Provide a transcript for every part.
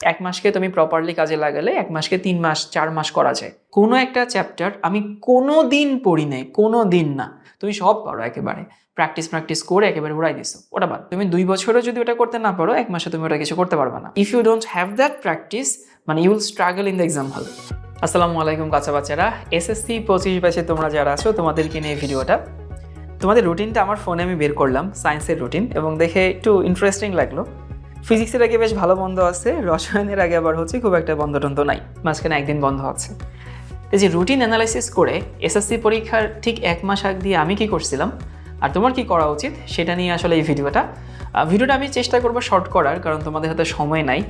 এক মাসকে তুমি প্রপারলি কাজে লাগালে এক মাসকে তিন মাস, চার মাস করা যায়। কোনো একটা চ্যাপ্টার আমি কোনো দিন পড়ি নাই, কোনো দিন না। তুমি সব পারো একেবারে। প্র্যাকটিস প্র্যাকটিস করে একেবারে উড়াই দিছো। ওটা বাদ। তুমি দুই বছরও যদি ওটা করতে না পারো, এক মাসে তুমি ওটা কিছু করতে পারবে না। If you don't have that practice মানে you will struggle in the exam hall আসসালামু আলাইকুম কাঁচা বাচ্চারা। এসএসসি পঁচিশ ব্যাচে তোমরা যারা আছো, তোমাদেরকে নিয়ে ভিডিওটা। তোমাদের রুটিনটা আমার ফোনে আমি বের করলাম সায়েন্সের রুটিন এবং দেখে একটু ইন্টারেস্টিং লাগল। ফিজিক্সের আগে বেশ ভালো বন্ধ আছে, রসায়নের আগে আবার হচ্ছে খুব একটা বন্ধ টন্ধ নাই, মাঝখানে একদিন বন্ধ আছে। এই যে রুটিন অ্যানালাইসিস করে এসএসসি পরীক্ষার ঠিক এক মাস আগ দিয়ে আমি কি করছিলাম আর তোমার কি করা উচিত সেটা নিয়ে আসলে এই ভিডিওটা। ভিডিওটা আমি চেষ্টা করব শর্ট করার কারণ তোমাদের হাতে সময় নাই।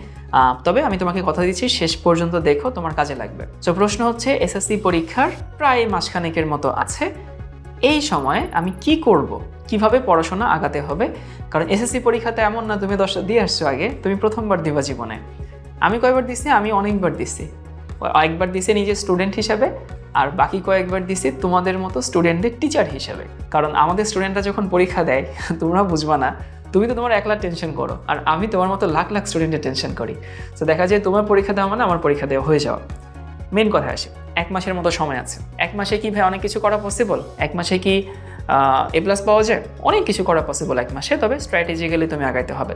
তবে আমি তোমাকে কথা দিচ্ছি, শেষ পর্যন্ত দেখো, তোমার কাজে লাগবে। তো প্রশ্ন হচ্ছে এসএসসি পরীক্ষার প্রায় মাসখানেকের মতো আছে। এই সময় আমি কি করব? কীভাবে পড়াশোনা আগাতে হবে? কারণ এসএসসি পরীক্ষাতে এমন না, তুমি দশটা দিয়ে আসছো আগে, তুমি প্রথমবার দিবা জীবনে। আমি কয়বার দিছি? আমি অনেকবার দিছি। একবার দিছি নিজের স্টুডেন্ট হিসাবে, আর বাকি কয়েকবার দিছি তোমাদের মতো স্টুডেন্টদের টিচার হিসাবে। কারণ আমাদের স্টুডেন্টরা যখন পরীক্ষা দেয়, তোমরা বুঝবা না, তুমি তো তোমার একলা টেনশন করো, আর আমি তোমার মতো লাখ লাখ স্টুডেন্টের টেনশন করি। তো দেখা যায় তোমার পরীক্ষা দেওয়া মানে আমার পরীক্ষা দেওয়া হয়ে যাওয়া। মেন কথা আসে। এক মাসের মতো সময় আছে। এক মাসে কি ভাই অনেক কিছু করা পসিবল এক মাসে কি এ প্লাস পাওয়া যায়? অনেক কিছু করা পসিবল এক মাসে, তবে স্ট্র্যাটেজিক্যালি তুমি আগাইতে হবে।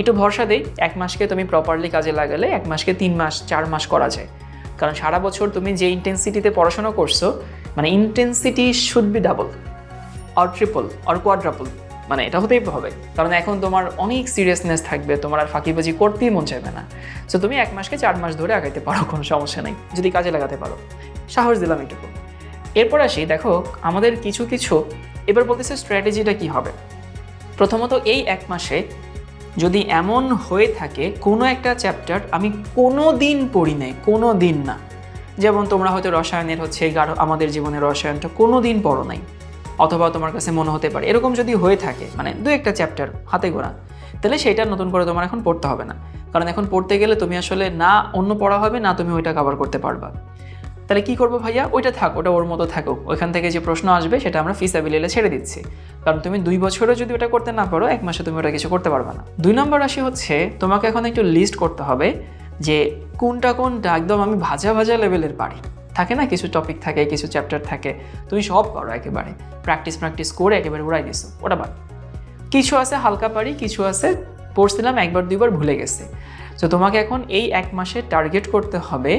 একটু ভরসা দেই, এক মাসকে তুমি প্রপারলি কাজে লাগালে এক মাসকে তিন মাস, চার মাস করা যায়। কারণ সারা বছর তুমি যে ইন্টেন্সিটিতে পড়াশোনা করছ মানে intensity should be double or triple or quadruple মানে এটা হতেই হবে। কারণ এখন তোমার অনেক সিরিয়াসনেস থাকবে, তোমার আর ফাঁকিবাজি করতেই মন চাইবে না। সো তুমি এক মাসকে চার মাস ধরে আগাইতে পারো, কোনো সমস্যা নেই। যদি কাজে লাগাতে পারো। সাহস দিলাম এটুকু। এরপর আসি, দেখো, আমাদের কিছু কিছু এবার বলতেছে স্ট্র্যাটেজিটা কি হবে? প্রথমত এই এক মাসে যদি এমন হয়ে থাকে, কোনো একটা চ্যাপ্টার আমি কোনো দিন পড়ি নাই কোনো দিন না। যেমন তোমরা হয়তো রসায়নের হচ্ছে আমাদের জীবনের রসায়নটা কোনো দিন পড়ো নাই। অথবা তোমার কাছে মনে হতে পারে। এরকম যদি হয়ে থাকে মানে দু একটা চ্যাপ্টার হাতে গোনা, তাহলে সেটা নতুন করে তোমার এখন পড়তে হবে না। কারণ এখন পড়তে গেলে তুমি আসলে না অন্য পড়া হবে, না তুমি ওইটা কভার করতে পারবা। তাহলে কি করব ভাইয়া? ওইটা থাক, ওটা ওর মতো থাকুক। ওইখান থেকে যে প্রশ্ন আসবে, সেটা আমরা ফিসাবিলিলে ছেড়ে দিচ্ছি। কারণ তুমি দুই বছরও যদি ওটা করতে না পারো, এক মাসে তুমি ওটা কিছু করতে পারবে না। দুই নম্বর রাশি হচ্ছে, তোমাকে এখন একটু লিস্ট করতে হবে যে কোনটা কোনটা একদম আমি ভাজা ভাজা লেভেলের পারি। থাকে না, কিছু টপিক থাকে, কিছু চ্যাপ্টার থাকে, তুমি সব করো একেবারে। প্র্যাকটিস প্র্যাকটিস করে একেবারে উড়াই দিছো, ওটা বাদ। কিছু আছে হালকা পারি, কিছু আছে পড়ছিলাম, একবার দুইবার ভুলে গেছে। তো তোমাকে এখন এই এক মাসে টার্গেট করতে হবে,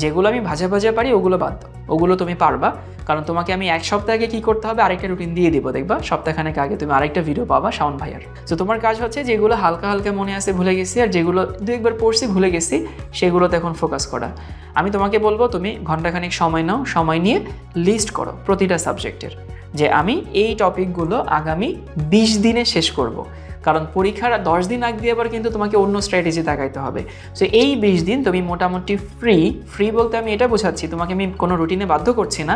যেগুলো আমি ভাজা ভাজা পারি, ওগুলো বাদ দাও। ওগুলো তুমি পারবা, কারণ তোমাকে আমি এক সপ্তাহ আগে কী করতে হবে, আরেকটা রুটিন দিয়ে দিব, দেখবা? সপ্তাহখানেক আগে তুমি আরেকটা ভিডিও পাবা শাওন ভাইয়ার তো তোমার কাজ হচ্ছে যেগুলো হালকা হালকা মনে আছে ভুলে গেছি, আর যেগুলো দু একবার পড়ছি ভুলে গেছি, সেগুলোতে এখন ফোকাস করা। আমি তোমাকে বলব, তুমি ঘন্টাখানিক সময় নাও, সময় নিয়ে লিস্ট করো প্রতিটা সাবজেক্টের যে আমি এই টপিকগুলো আগামী বিশ দিনে শেষ করব। কারণ পরীক্ষার দশ দিন আগ দিয়ে আবার কিন্তু তোমাকে অন্য স্ট্র্যাটেজি দেখাইতে হবে। সো এই বিশ দিন তুমি মোটামুটি ফ্রি ফ্রি বলতে আমি এটা বোঝাচ্ছি, তোমাকে আমি কোনো রুটিনে বাধ্য করছি না।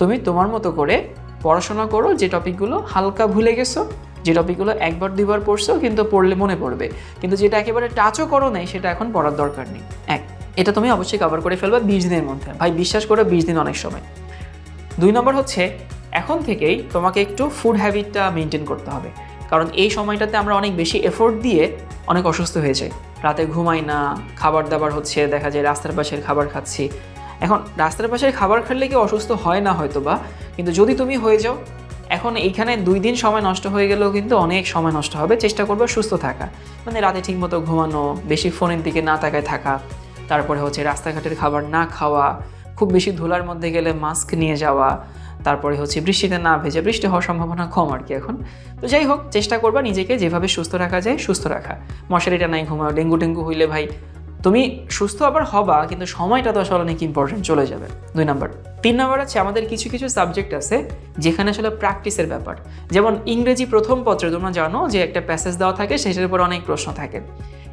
তুমি তোমার মতো করে পড়াশোনা করো যে টপিকগুলো হালকা ভুলে গেছো, যে টপিকগুলো একবার দুইবার পড়ছো কিন্তু পড়লে মনে পড়বে। কিন্তু যেটা একেবারে টাচও করো নাই, সেটা এখন পড়ার দরকার নেই। এক, এটা তুমি অবশ্যই কভার করে ফেলবে বিশ দিনের মধ্যে। ভাই, বিশ্বাস করো বিশ দিন অনেক সময়। দুই নম্বর হচ্ছে, এখন থেকেই তোমাকে একটু ফুড হ্যাবিটটা মেনটেন করতে হবে। কারণ এই সময়টাতে আমরা অনেক বেশি এফোর্ট দিয়ে অনেক অসুস্থ হয়ে যাই। রাতে ঘুমাই না খাবার দাবার হচ্ছে, দেখা যায় রাস্তার পাশের খাবার খাচ্ছি। এখন রাস্তার পাশের খাবার খেলে কি অসুস্থ হয় না হয়তো বা কিন্তু যদি তুমি হয়ে যাও, এখন এইখানে দুই দিন সময় নষ্ট হয়ে গেলেও কিন্তু অনেক সময় নষ্ট হবে। চেষ্টা করবে সুস্থ থাকা। মানে রাতে ঠিকমতো ঘুমানো, বেশি ফোনের দিকে না তাকায় থাকা, তারপরে হচ্ছে রাস্তাঘাটের খাবার না খাওয়া, খুব বেশি ধুলার মধ্যে গেলে মাস্ক নিয়ে যাওয়া তারপরে হচ্ছে বৃষ্টিতে না ভেজে বৃষ্টি হওয়ার সম্ভাবনা কম আর কি এখন। তো যাই হোক, চেষ্টা করবা নিজেকে যেভাবে সুস্থ রাখা যায় সুস্থ রাখা। মশারিটা নাই ঘুমাও, ডেঙ্গু টেঙ্গু হইলে ভাই, তুমি সুস্থ আবার হবা, কিন্তু সময়টা তো আসলে অনেক ইম্পর্টেন্ট চলে যাবে। দুই নাম্বার। তিন নাম্বার আছে আমাদের কিছু কিছু সাবজেক্ট আছে যেখানে আসলে প্র্যাকটিসের ব্যাপার। যেমন ইংরেজি প্রথম পত্রে তোমরা জানো যে একটা প্যাসেজ দেওয়া থাকে, সেটার উপর অনেক প্রশ্ন থাকে।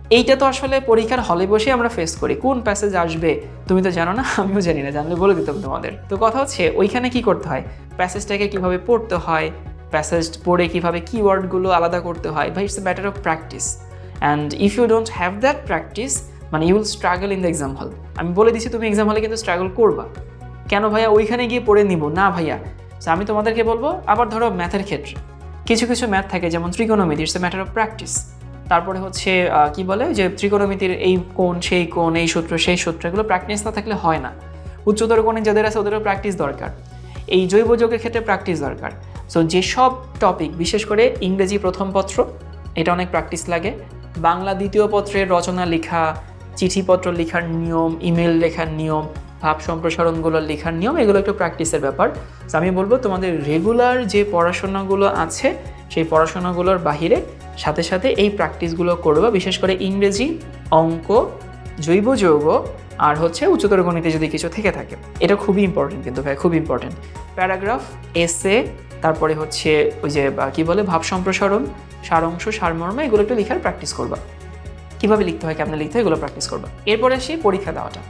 এইটা তো আসলে পরীক্ষার হলে বসে আমরা ফেস করি। কোন প্যাসেজ আসবে? তুমি তো জানো না, আমিও জানি না, জানলে বলে দিতাম তোমাদের। তো কথা হচ্ছে, ওইখানে কি করতে হয়? প্যাসেজটাকে কীভাবে পড়তে হয়? প্যাসেজ পড়ে কীভাবে কিওয়ার্ডগুলো আলাদা করতে হয়? ভাই it's a matter of practice and if you don't have that practice মানে you will struggle in the exam hall আমি বলে দিচ্ছি তুমি এক্সাম হলে কিন্তু স্ট্রাগল করবা। কেন ভাইয়া? ওইখানে গিয়ে পড়ে নিব। না ভাইয়া। So আমি তোমাদেরকে বলব, আবার ধরো ম্যাথের ক্ষেত্রে। কিছু কিছু ম্যাথ থাকে, যেমন ত্রিকোণমিতি it's a matter of practice তারপরে হচ্ছে কি বলে যে ত্রিকোণমিতির এই কোণ, সেই কোণ, এই সূত্র, সেই সূত্র, এগুলো প্র্যাকটিস না থাকলে হয় না। উচ্চতর কোণে যাদের আছে ওদেরও প্র্যাকটিস দরকার। এই জৈব যোগের ক্ষেত্রে প্র্যাকটিস দরকার। সো যেসব টপিক বিশেষ করে ইংরেজি প্রথম পত্র, এটা অনেক প্র্যাকটিস লাগে। বাংলা দ্বিতীয় পত্রের রচনা লেখা, চিঠিপত্র লেখার নিয়ম ইমেল লেখার নিয়ম, ভাব সম্প্রসারণগুলো লেখার নিয়ম, এগুলো একটু প্র্যাকটিসের ব্যাপার। আমি বলব তোমাদের রেগুলার যে পড়াশোনাগুলো আছে, সেই পড়াশোনাগুলোর বাহিরে সাথে সাথে এই প্র্যাকটিসগুলো করবা, বিশেষ করে ইংরেজি, অঙ্ক, জৈব যৌগ, আর হচ্ছে উচ্চতর গণিতে যদি কিছু থেকে থাকে। এটা খুবই ইম্পর্টেন্ট কিন্তু ভাই খুব ইম্পর্টেন্ট প্যারাগ্রাফ এসে তারপরে হচ্ছে ওই যে কি বলে, ভাব সম্প্রসারণ, সারাংশ, সারমর্ম, এগুলো একটু লেখার প্র্যাকটিস করবা। কীভাবে লিখতে হয়, কেমন লিখতে হয়, এগুলো প্র্যাকটিস করবা। এরপরে আসি পরীক্ষা দেওয়াটা।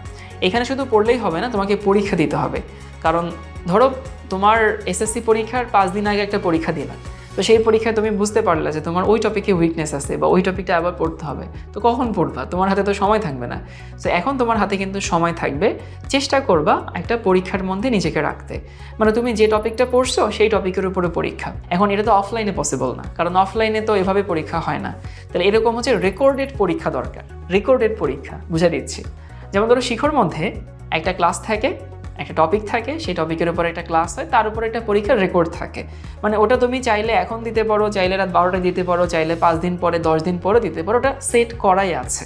এখানে শুধু পড়লেই হবে না, তোমাকে পরীক্ষা দিতে হবে। কারণ ধরো, তোমার এসএসসি পরীক্ষার পাঁচ দিন আগে একটা পরীক্ষা দিলাম তো সেই পরীক্ষায় তুমি বুঝতে পারলে যে তোমার ওই টপিকে উইকনেস আছে বা ওই টপিকটা আবার পড়তে হবে। তো কখন পড়বা? তোমার হাতে তো সময় থাকবে না। তো এখন তোমার হাতে কিন্তু সময় থাকবে। চেষ্টা করবা একটা পরীক্ষার মধ্যে নিজেকে রাখতে। মানে তুমি যে টপিকটা পড়ছো, সেই টপিকের উপরে পরীক্ষা। এখন এটা তো অফলাইনে পসিবল না। কারণ অফলাইনে তো এভাবে পরীক্ষা হয় না। তাহলে এরকম হচ্ছে রেকর্ডেড পরীক্ষা দরকার। রেকর্ডেড পরীক্ষা, বুঝে দিচ্ছি। যেমন ধরো শিখর মধ্যে একটা ক্লাস থাকে একটা টপিক থাকে, সেই টপিকের উপর একটা ক্লাস হয়, তার উপর একটা পরীক্ষার রেকর্ড থাকে। মানে ওটা তুমি চাইলে এখন দিতে পারো, চাইলে রাত বারোটায় দিতে পারো, চাইলে পাঁচ দিন পরে, দশ দিন পরে দিতে পারো, ওটা সেট করাই আছে।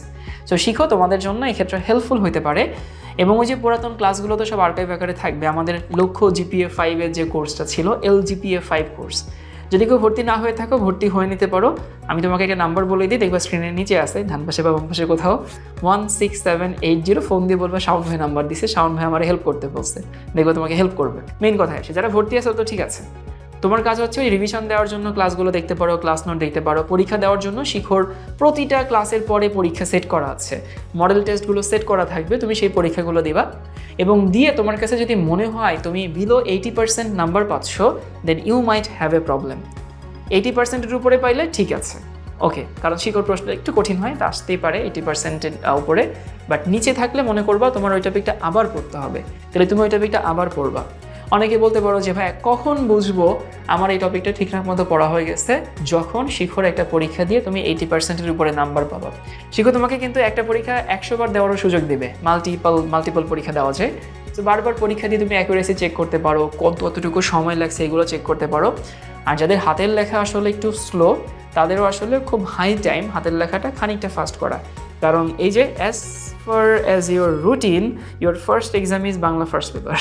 তো শিখো, তোমাদের জন্য এক্ষেত্রে হেল্পফুল হতে পারে। এবং ওই যে পুরাতন ক্লাসগুলো তো সব আর্কাইভ আকারে থাকবে, আমাদের লক্ষ্য জিপিএ ফাইভের যে কোর্সটা ছিল এল জিপিএ ফাইভ কোর্স যদি কেউ ভর্তি না হয়ে থাকো, ভর্তি হয়ে নিতে পারো। আমি তোমাকে একটা নাম্বার বলে দিই, দেখবা স্ক্রিনের নিচে আছে ধানপাশে বা বামপাশে কোথাও। One six seven eight zero phone দিয়ে বলবে, শাওন ভাই নাম্বার দিছে, শাওন ভাই আমার হেল্প করতে বলছে। দেখব তোমাকে হেল্প করবে। মেন কথা আসে, যারা ভর্তি আছে তো ঠিক আছে। তোমার কাজ হচ্ছে ওই রিভিশন দেওয়ার জন্য ক্লাসগুলো দেখতে পারো ক্লাস নোট দেখতে পারো, পরীক্ষা দেওয়ার জন্য শিখর প্রতিটা ক্লাসের পরে পরীক্ষা সেট করা আছে। মডেল টেস্টগুলো সেট করা থাকবে, তুমি সেই পরীক্ষাগুলো দিবা। এবং দিয়ে তোমার কাছে যদি মনে হয় তুমি বিলো এইটি পার্সেন্ট নাম্বার পাচ্ছ then you might have a problem eighty পার্সেন্টের উপরে পাইলে ঠিক আছে। ওকে কারণ শিকড় প্রশ্ন একটু কঠিন হয়, তা আসতেই পারে এইটি পার্সেন্টের উপরে। বাট নিচে থাকলে মনে করবা তোমার ওই টপিকটা আবার পড়তে হবে। তাহলে তুমি ওই টপিকটা আবার পড়বা। অনেকে বলতে পারো যে, ভাই, কখন বুঝব আমার এই টপিকটা ঠিকঠাক মতো পড়া হয়ে গেছে? যখন শিখর একটা পরীক্ষা দিয়ে তুমি এইটি পার্সেন্টের উপরে নাম্বার পাবা। শিখর তোমাকে কিন্তু একটা পরীক্ষা একশো বার দেওয়ারও সুযোগ দেবে। মাল্টিপল মাল্টিপল পরীক্ষা দেওয়া যায়। তো বারবার পরীক্ষা দিয়ে তুমি অ্যাকুরেসি চেক করতে পারো, কত, কতটুকু সময় লাগছে এগুলো চেক করতে পারো। আর যাদের হাতের লেখা আসলে একটু স্লো তাদেরও আসলে খুব হাই টাইম হাতের লেখাটা খানিকটা ফাস্ট করা। কারণ এই যে as far as your routine your first exam is Bangla first paper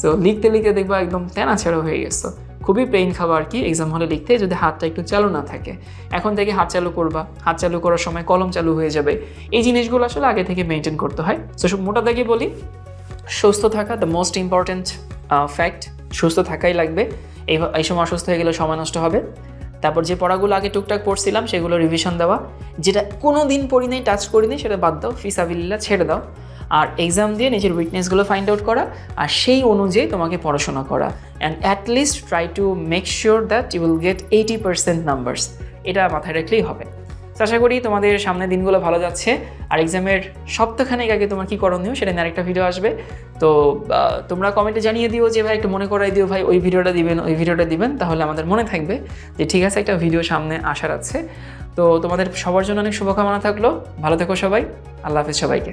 so লিখতে লিখতে দেখবা একদম তেনা হয়ে গেছো। খুবই পেইন খাবার কি এক্সাম হলে লিখতে যদি হাতটা একটু চালু না থাকে। এখন থেকে হাত চালু করবা। হাত চালু করার সময় কলম চালু হয়ে যাবে। এই জিনিসগুলো আসলে আগে থেকে মেনটেন করতে হয়। তো মোটা দাগে বলি, সুস্থ থাকা দ্য মোস্ট ইম্পর্ট্যান্ট ফ্যাক্ট সুস্থ থাকাই লাগবে। এই এই সময় অসুস্থ হয়ে গেলে সময় নষ্ট হবে। তারপর যে পড়াগুলো আগে টুকটাক পড়ছিলাম, সেগুলো রিভিশন দেওয়া। যেটা কোনো দিন পড়ি নাই টাচ করি নাই সেটা বাদ দাও। ফিসাবিল্লা ছেড়ে দাও। আর এক্সাম দিয়ে নিজের উইকনেসগুলো ফাইন্ড আউট করা আর সেই অনুযায়ী তোমাকে পড়াশোনা করা। And at least try to make sure that you will get eighty percent numbers এটা মাথায় রাখলেই হবে। আশা করি তোমাদের সামনের দিনগুলো ভালো যাচ্ছে। আর এক্সামের সপ্তাহখানেক আগে তোমার কী করণীয় সেটা নিয়ে আরেকটা ভিডিও আসবে। তো তোমরা কমেন্টে জানিয়ে দিও যে, ভাই, একটু মনে করাই দিও, ভাই, ওই ভিডিওটা দিবেন, ওই ভিডিওটা দিবেন। তাহলে আমাদের মনে থাকবে যে, ঠিক আছে, একটা ভিডিও সামনে আসার আছে। তো, তোমাদের সবার জন্য অনেক শুভকামনা থাকল। ভালো থেকো সবাই। আল্লাহ হাফিজ সবাইকে।